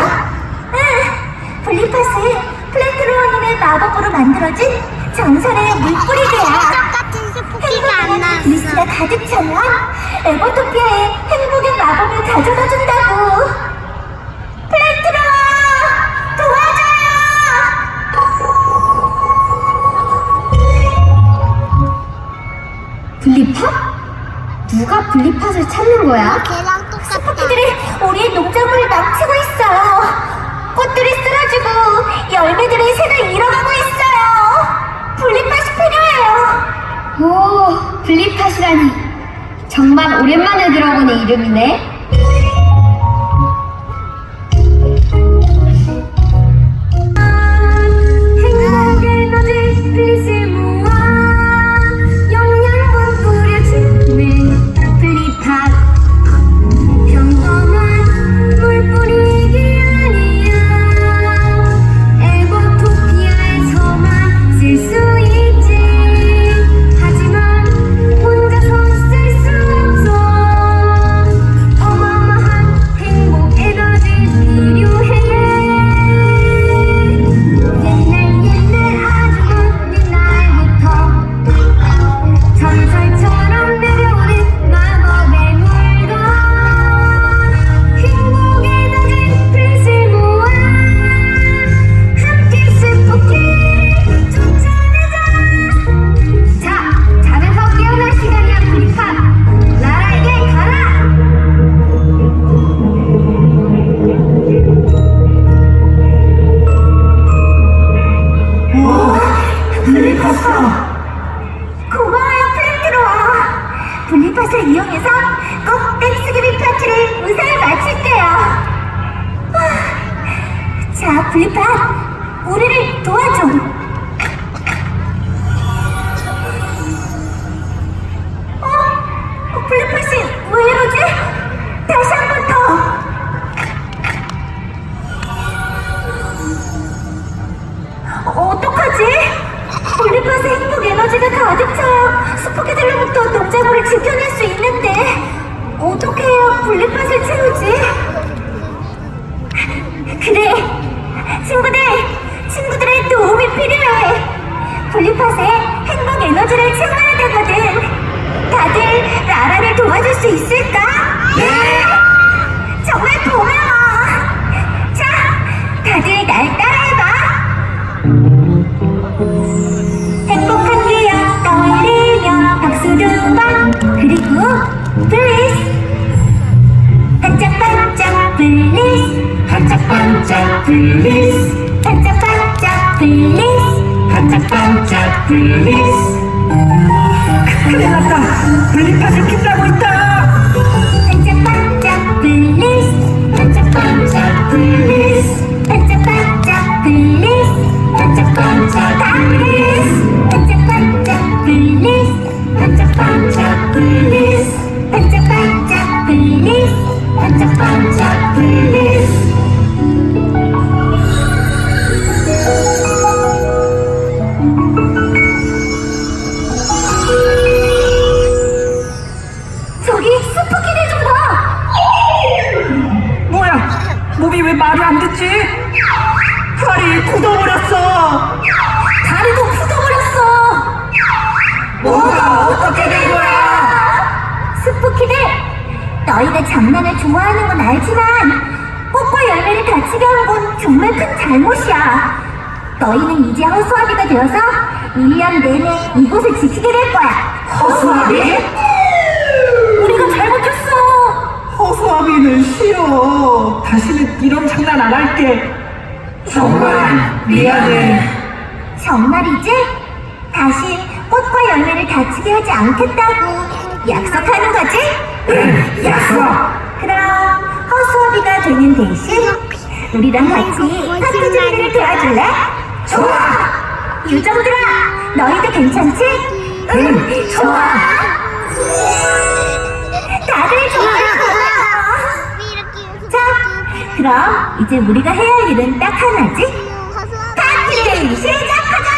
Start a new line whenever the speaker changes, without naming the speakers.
응, 블리팟은 플랜트로원인의 마법으로 만들어진 전설의 물뿌리개야.
똑같은 스포키가 안 나왔어.
리스가 가득 차면 에버토피아에 행복의 마법을 가져다 준다고. 플랜트로원 도와줘요.
블리팟? 누가 블리팟을 찾는 거야?
스포키들이 농작물을 망치고 있어요. 꽃들이 쓰러지고 열매들의 색을 잃어가고 있어요. 블리팟이 필요해요.
오, 블리팟이라니. 정말 오랜만에 들어보는 이름이네.
이용해서 꼭 땡스기빙 파티를 무사히 마칠게요 아, 자 블리팟 우리를 도와줘 어? 블리팟 블리스 반짝반짝 블리스.
반짝반짝 블리스. 큰일 났다. 블리팟을 킨다고 있다
너희가 장난을 좋아하는 건 알지만 꽃과 열매를 다치게 한 건 정말 큰 잘못이야. 너희는 이제 허수아비가 되어서 1년 내내 이곳을 지키게 될 거야.
허수아비?
우리가 잘못했어!
허수아비는 싫어 다시는 이런 장난 안 할게 정말 미안해
정말이지? 다시 꽃과 열매를 다치게 하지 않겠다고 약속하는 거지? 그럼 허수아비가 되는 대신 우리랑 같이 파티 준비를 도와줄래?
좋아
유정들아 너희도 괜찮지?
응 좋아
다들
이렇게
자 그럼 이제 우리가 해야 할 일은 딱 하나지? 파티를 시작하자!